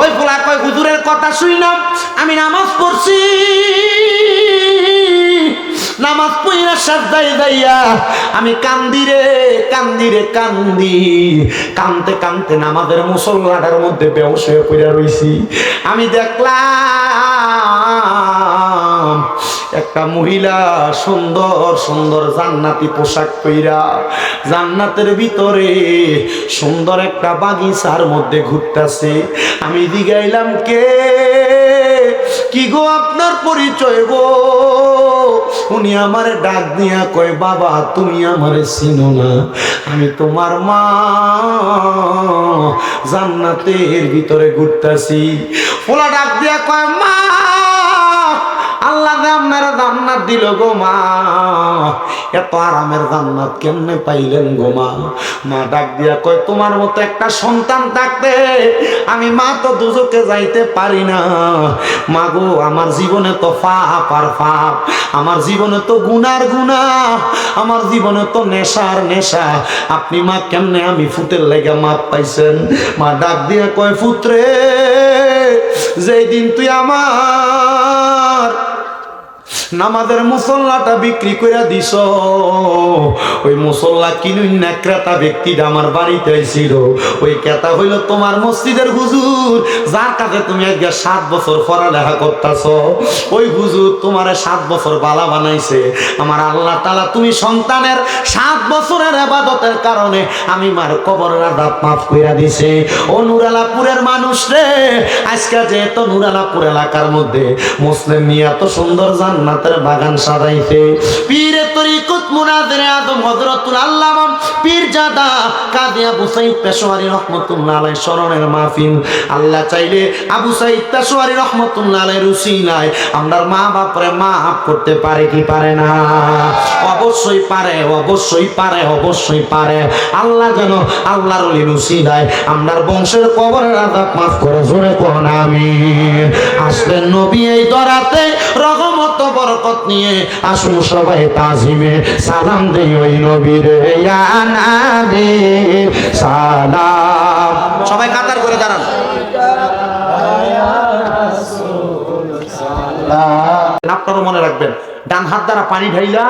ওই পোলা কয় হুজুরের কথা শুনলাম আমি নামাজ পড়ছি। নামাজ পইরা সাজদাই দাইয়া আমি কান্দি রে কান্দি রে, কান্দি। কানতে কানতে নামাজের মুসল্লাটার মধ্যে বেউস হয়ে পড়ে রইছি। আমি দেখলাম একটা মহিলা সুন্দর সুন্দর জান্নাতি পোশাক পইরা জান্নাতের ভিতরে সুন্দর একটা বাগিচার মধ্যে ঘুরতেছে। আমি দিগাইলাম কে? কি গো আপনার পরিচয় গো? উনি আমারে ডাক দিয়া কয়, বাবা, তুমি আমারে চিনো না। আমি তোমার মা জান্নাতের ভিতরে ঘুরতাছি। ওলা ডাক দিয়া কয়, মা আপনারা জান্নাত দিল গো মা। এত আরামের জান্নাত কেমনে পাইলেন গো মা? মা ডাক দিয়া কয়, তোমার মতো একটা সন্তান থাকতে আমি মা তো দুজকে যাইতে পারি না। মা গো, আমার জীবনে তো ফাপ আর ফাপ আমার জীবনে তো গুনার গুনা আমার জীবনে তো নেশার নেশা। আপনি মা কেমনে আমি ফুটের লেগে মাপ পাইছেন? মা ডাক দিয়া কয় ফুতরে যেই দিন তুই আমার নামাজের মুসল্লাটা বিক্রি করে দিস ওই মুসল্লা কিনুন না, ক্রেতা ব্যক্তিটা আমার বাড়িতে ছিল ওই ক্রেতা হইল তোমার মসজিদের হুজুর, যার কাছে তুমি আজকে সাত বছর পড়ালেখা করতেছ। ওই হুজুর তোমার সাত বছর বালা বানাইছে। আমার আল্লাহ তালা তুমি সন্তানের সাত বছরের আবাদতের কারণে আমি মার কবরের আদাব মাফ করে দিছে। ও নুরালাপুরের মানুষ রে, আজকে যেহেতু নুরালাপুর এলাকার মধ্যে মুসলিম নিয়ে এত সুন্দর জান্নাতের বাগান সাজাইছে। পীরে তরিকত মুনাদের আদম হযরতুল আল্লামা, পীর জাদা কাদি আবু সাইদ পেশোয়ারি রহমাতুল্লাহ আলাইহি স্মরণের মাহফিল। আল্লাহ চাইলে আবু সাইদ পেশোয়ারি রহমাতুল্লাহ আলাইহি রুসিলায় আমরার মা বাপরে মাফ করতে পারে কি পারে না? অবশ্যই পারে অবশ্যই পারে অবশ্যই পারে। আল্লাহ যেন আল্লাহর ওলি রুসিলায় আমরার বংশের কবরের আযাব মাফ করে, জোরে কোন আমি আসলেন নবী এই দরাতে রহমত বরকত নিয়ে আসুন সবাই তাজিমে। সালাম দেই ওই নবীর নাবি সালাম। সবাই কাতার করে দাঁড়ান। আপনারও মনে রাখবেন, ডান হাত দ্বারা পানি ঢাইলা,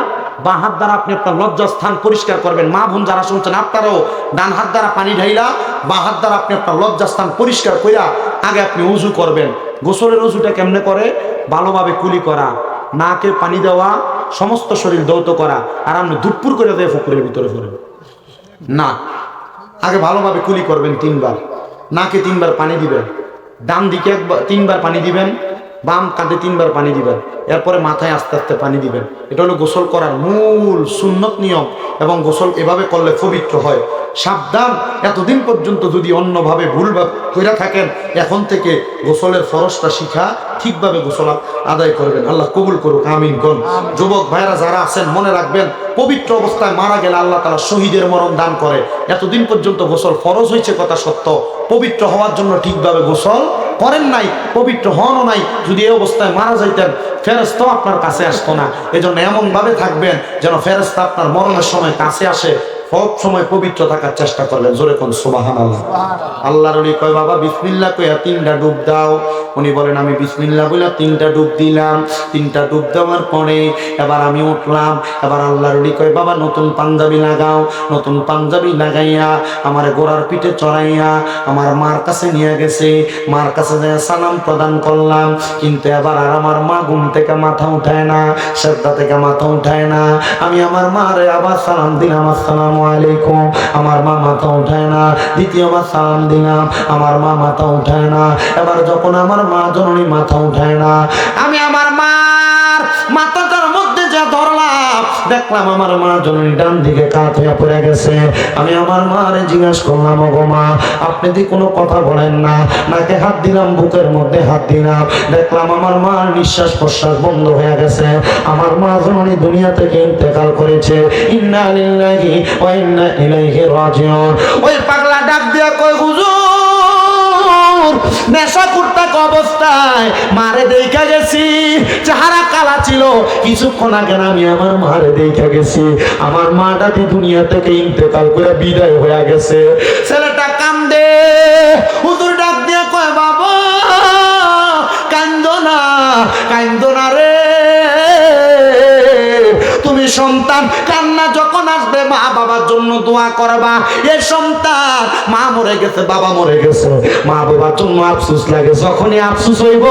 বাঁ হাত দ্বারা আপনি আপনার পরিষ্কার করবেন। মা বোন যারা শুনছেন, আপনারাও ডান হাত দ্বারা পানি ঢাইলা, বাঁ হাত দ্বারা আপনি আপনার লজ্জাস্থান পরিষ্কার কইরা আগে আপনি উজু করবেন। গোসলের উজুটা কেমনে করে? ভালোভাবে কুলি করা। নাকে পানি দেওয়া, সমস্ত শরীর দৌত করা, আর আপনি দুপুর করে দেয় ফুকুরের ভিতরে পড়েন। না। আগে ভালোভাবে কুলি করবেন তিনবার। নাকে তিনবার পানি দিবেন। ডান দিকে একবার তিনবার পানি দিবেন। বাম কাঁধে তিনবার পানি দিবেন এরপরে মাথায় আস্তে আস্তে পানি দিবেন। এটা হলো গোসল করার মূল সুন্নত নিয়ম এবং গোসল এভাবে করলে পবিত্র হয়। সাবধান এতদিন পর্যন্ত যদি অন্যভাবে ভুল কইরা থাকেন এখন থেকে গোসলের ফরসটা শিখা ঠিকভাবে গোসল আদায় করবেন। আল্লাহ কবুল করুক আমিন কোন। যুবক ভাইরা যারা আছেন মনে রাখবেন পবিত্র অবস্থায় মারা গেলে আল্লাহ তারা শহীদের মরণ দান করে। এতদিন পর্যন্ত গোসল ফরজ হয়েছে কথা সত্য। পবিত্র হওয়ার জন্য ঠিকভাবে গোসল করেন নাই, পবিত্র হনও নাই, যদি এই অবস্থায় মারা যাইতেন ফেরস্ত আপনার কাছে আসতো না। এজন্য এমনভাবে থাকবেন যেন ফেরস্তা আপনার মরণের সময় কাছে আসে। সব সময় পবিত্র থাকার চেষ্টা করবেন জোরে কোন সুবাহান আল্লাহ আল্লাহর উনি কয়, বাবা বিসমিল্লা কইয়া তিনটা ডুব দাও। উনি বলেন, আমি বিসমিল্লা বলে তিনটা ডুব দিলাম। তিনটা ডুব দেওয়ার পরে এবার আমি উঠলাম। এবার আল্লাহর উনি কয়, বাবা, নতুন পাঞ্জাবি লাগাও। নতুন পাঞ্জাবি লাগাইয়া আমার গোড়ার পিঠে চড়াইয়া আমার মার কাছে নিয়ে গেছে। মার কাছে যায় সালাম প্রদান করলাম। কিন্তু এবার আর আমার মা ঘুম থেকে মাথা উঠায় না, শ্রদ্ধা থেকে মাথা উঠায় না। আমি আমার মারে আবার সালাম দিলাম, আসসালামু আলাইকুম। আমার মা মাথা উঠায় না। দ্বিতীয়বার সালাম দিলাম। আমার মা মাথা উঠায় না। এবার যখন আমার মা জননী মাথা উঠায় না। আমি দেখলাম আমার মা জননী ডান দিকে কাত হয়ে পড়ে গেছে। আমি আমার মারে জিজ্ঞাসা করলাম, ওগো মা, আপনি কোনো কথা বলেন না? নাকে হাত দিলাম, বুকের মধ্যে হাত দিলাম? দেখলাম আমার মার নিঃশ্বাস প্রশ্বাস বন্ধ হয়ে গেছে। আমার মা জননী দুনিয়া থেকে ইন্তেকাল করেছে। ইন্না লিল্লাহি ওয়া ইন্না ইলাইহি রাজিউন। ওই পাগলা ডাক দিয়া কই হুজুর হুজুর, নেশা কুর্তাক অবস্থায় মারে দেখা গেছি। চেহারা কালা ছিল। কিছুক্ষণ আগে আমি আমার মারে দেখা গেছি। আমার দুনিয়া থেকে ইন্তেকাল করে বিদায় হয়ে গেছে। ছেলেটা কান্দে। হুজুর ডাক দিয়ে কয়, বাবা, কান্দ না কান্দ না রে। তুমি সন্তান আসবে মা বাবার জন্য দোয়া করবা। এ সন্তান, মা মরে গেছে, বাবা মরে গেছে। মা বাবার জন্য আফসুস লাগে, যখনই আফসুস হইব,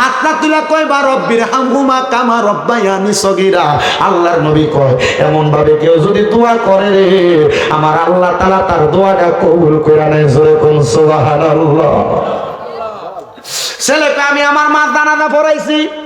হাত না তুলা কইবা রব্বির হামহুমা কামা রব্বায়ানি সগীরা। আল্লাহর নবী কয় এমন ভাবে কেউ যদি দোয়া করে রে, আমার আল্লাহ তাআলা তার দোয়াটা কবুল করে নেয়, জোরে কোন সুবহানাল্লাহ। ছেলেকে আমি আমার মা দানাদা পড়াইছি।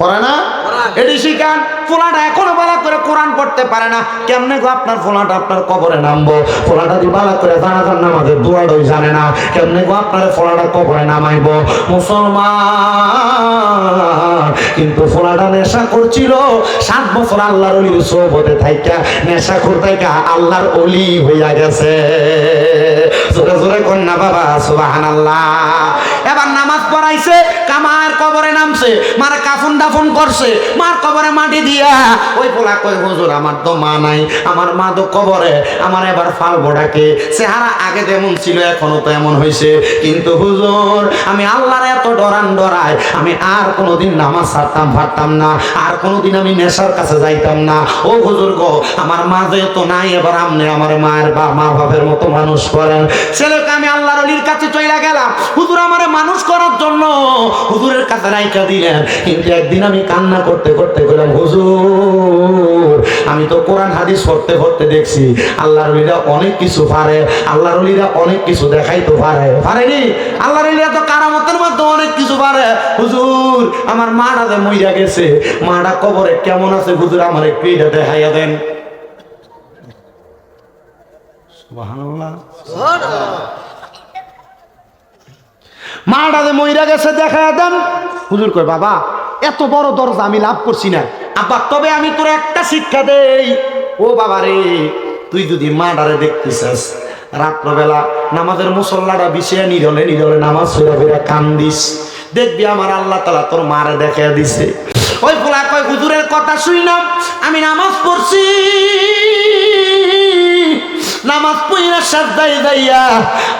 পড়ে না? এটি শিখান ফোলাটা এখনও বালা করে কোরআন পড়তে পারে না। কেমনে গো আপনার ফোলাটা আপনার কবরে নামবো? ফোলাটা দিয়ে বালা করে জানাজার নামাজের দুয়ারই জানে না কেমনে গো আপনার ফোলাটা কবরে নামাইব? মুসলমান কিন্তু ফোলাটা নেশা করছিল সাত বছর আল্লাহর অলির সোবতে থাইকা নেশা করতাইকা আল্লাহর অলি হইয়া গেছে। জোরে জোরে কন্যা বাবা সুবাহান আল্লাহ পড়াইছে কামার কবরে নামছে, মার কাফন দাফন করছে, মার কবরে মাটি দিয়া, ওই পোলা কই হুজুর, আমার তো মা নাই, আমার মা তো কবরে, আমার এবার ফাল বোড়াকে চেহারা আগে যেমন ছিল, এখনও তো এমন হয়েছে কিন্তু হুজুর, আমি আল্লাহর এত ডরান ডরাই, আমি আর কোনোদিন নামাজ ছাড়তাম, পারতাম না, আর কোনোদিন আমি নেশার কাছে যাইতাম না। ও হুজুর গো, আমার মা যেহেতু নাই, এবার আমনে আমার মায়ের বা মা বাপের মতো মানুষ করেন ছেলেকে আমি আল্লাহর অলির কাছে চইলা গেলাম। হুজুর আমারে মানুষ করার জন্য হুজুরের কাছে রাইকা দিলেন। কিন্তু একদিন আমি কান্না করতে করতে গেলাম হুজুর, আমি তো কোরআন, হাদিস পড়তে পড়তে দেখছি। আল্লাহর অলিরা অনেক কিছু পারে, আল্লাহর অলিরা অনেক কিছু দেখাইতে পারে। পারেনি? আল্লাহর অলিরা তো কারামতের মধ্যে অনেক কিছু পারে। হুজুর, আমার মাটা যে মইরা গেছে, মাটা কবরে কেমন আছে? হুজুর আমার একটু দেখাইয়া দেন। সুবহানাল্লাহ। মাটা যে মইরা গেছে দেখা দেন। হুজুর কয়, বাবা, এত বড় দরজা আমি লাভ করছি না। আব্বা, তবে আমি তোর একটা শিক্ষা দেই। ও বাবা রে, তুই যদি মাডারে দেখতেছিস, রাত্রবেলা নামাজের মুসল্লাটা বিছিয়ে নিরলে নিরলে নামাজ ফেরা ফেরা কান্দিস। দেখবি আমার আল্লাহ তালা তোর মারে দেখে দিছে। ওই পোলা কয়, হুজুরের কথা শুনলাম, আমি নামাজ পড়ছি। নামাজ পইরা সাজদাই দাইয়া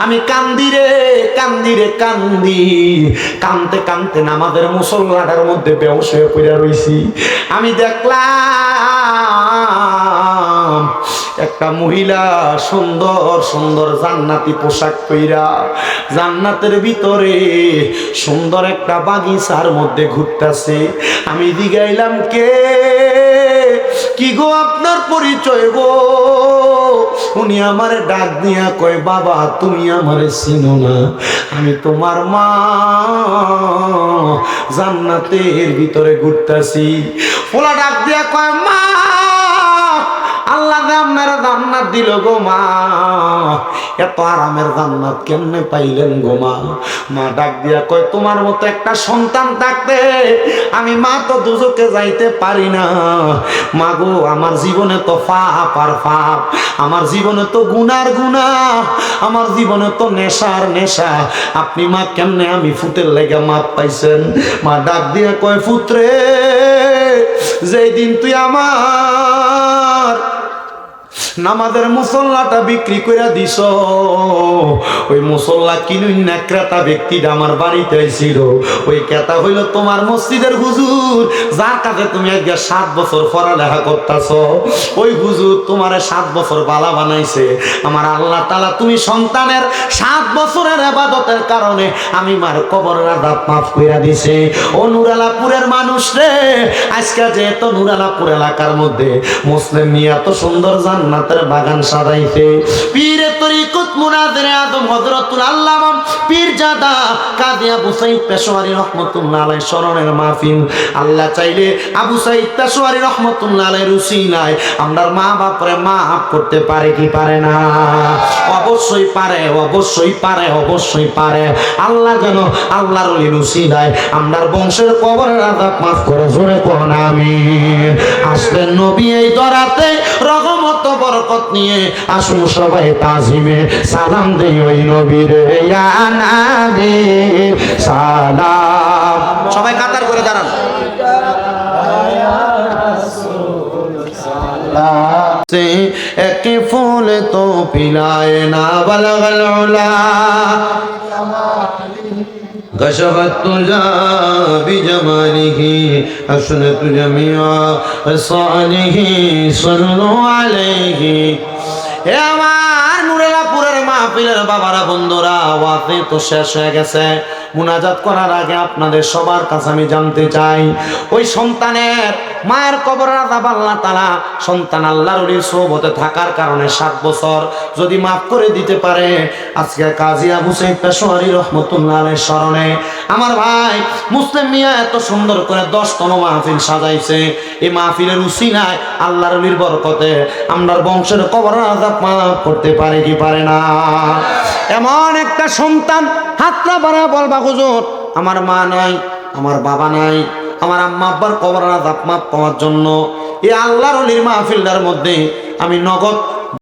আমি কান্দি রে কান্দি রে, কান্দি। কানতে কানতে নামাজের মুসল্লাটার মধ্যে বেউস হয়ে পড়ে রইছি। আমি দেখলাম একটা মহিলা সুন্দর সুন্দর জান্নাতি পোশাক পইরা জান্নাতের ভিতরে সুন্দর একটা বাগিচার মধ্যে ঘুরতেছে। আমি দিগাইলাম কে? কি গো আপনার পরিচয় গো? উনি আমারে ডাক দিয়া কয়, বাবা, তুমি আমারে চিনো না। আমি তোমার মা। জান্নাতের ভিতরে ঘুরতাছি। পোলা ডাক দিয়া কয়, মা জান্নাত দিল গো মা, এত আরামের জান্নাত কেমনে পাইলেন গো মা? মা ডাক দিয়া কয়, তোমার মতো একটা সন্তান থাকতে আমি মা তো দুজকে যাইতে পারি না। মা গো, আমার জীবনে তো ফাপ আর ফাপ আমার জীবনে তো গুনার গুনা আমার জীবনে তো নেশার নেশা। আপনি মা কেমনে আমি ফুটের লেগে মাপ পাইছেন? মা ডাক দিয়া কয় ফুতরে যেই দিন তুই আমার নামাজের মুসল্লাটা বিক্রি করে দিস ওই মুসল্লা কিনুই না ক্রেতা ব্যক্তিটা আমার বাড়িতে ছিল ওই ক্রেতা হইল তোমার মসজিদের হুজুর। যার কাছে তুমি আজকে সাত বছর পড়ালেখা করতেছ, ওই হুজুর তোমার সাত বছর বালা বানাইছে। আমার আল্লাহ তালা তুমি সন্তানের সাত বছরের আবাদতের কারণে আমি মার কবরের আদাব মাফ করে দিছে। ও নুরালাপুরের মানুষ রে, আজকে যেহেতু নুরালাপুর এলাকার মধ্যে মুসলিম মিয়া তো সুন্দর জান্নাতের বাগান সাজাইছে। পীরে তরিকত মুনাদের আদম হযরতুল আল্লামা পীর জাদা কাদি আবু পেশোয়ারি রহমাতুল্লাহ আলাইহি স্মরণের মাহফিল। আল্লাহ চাইলে আবু সাইদ পেশোয়ারি রহমাতুল্লাহ আলাইহি রুসিলায় আমরার মা বাপরে মাফ করতে পারে কি পারে না? অবশ্যই পারে অবশ্যই পারে অবশ্যই পারে। আল্লাহ যেন আল্লাহর ওলি রুসিলায় আমরার বংশের কবরের আযাব মাফ করে, জোরে কোন আমিন। আসলেন নবী এই দরাতে রহমত বরকত নিয়ে আসুন সবাই তাজিমে। সালাম দেই ওই নবীর নাবি সালাম। সবাই কাতার করে দাঁড়ান। से एक फूल तो पिलाए ना बलगल उला كشفت تجا بجماله حسنت جميع صالح صلوا عليه হে আমার নুরেলাপুরের মাহফিলের বাবারা বন্ধুরা ওয়াতে তো শেষ হয়ে গেছে মুনাজাত করার আগে আপনাদের সবার কাছে আমি জানতে চাই ওই সন্তানের মায়ের কবর আজাব আল্লাহ তালা সন্তান আল্লাহর ওলির সোহবতে থাকার কারণে সাত বছর যদি মাফ করে দিতে পারে। আজকে কাজী আবু সাইদ পেশোয়ারি রহমতুল্লাহ আলাইহির স্মরণে আমার ভাই মুসলিম মিয়া এত সুন্দর করে দশতম মাহফিল সাজাইছে। এই মাহফিলের উসিলায় আল্লাহর ওলির বরকতে আমরার বংশের কবর আজাব মাফ করতে পারে কি পারে না। এমন একটা সন্তান হাতটা বাড়া বলবা, হুজুর, আমার মা নাই, আমার বাবা নাই আমার আম্মা আব্বার কবর আজাব মাপ পাওয়ার জন্য এই আল্লাহর মাহফিলটার মধ্যে আমি নগদ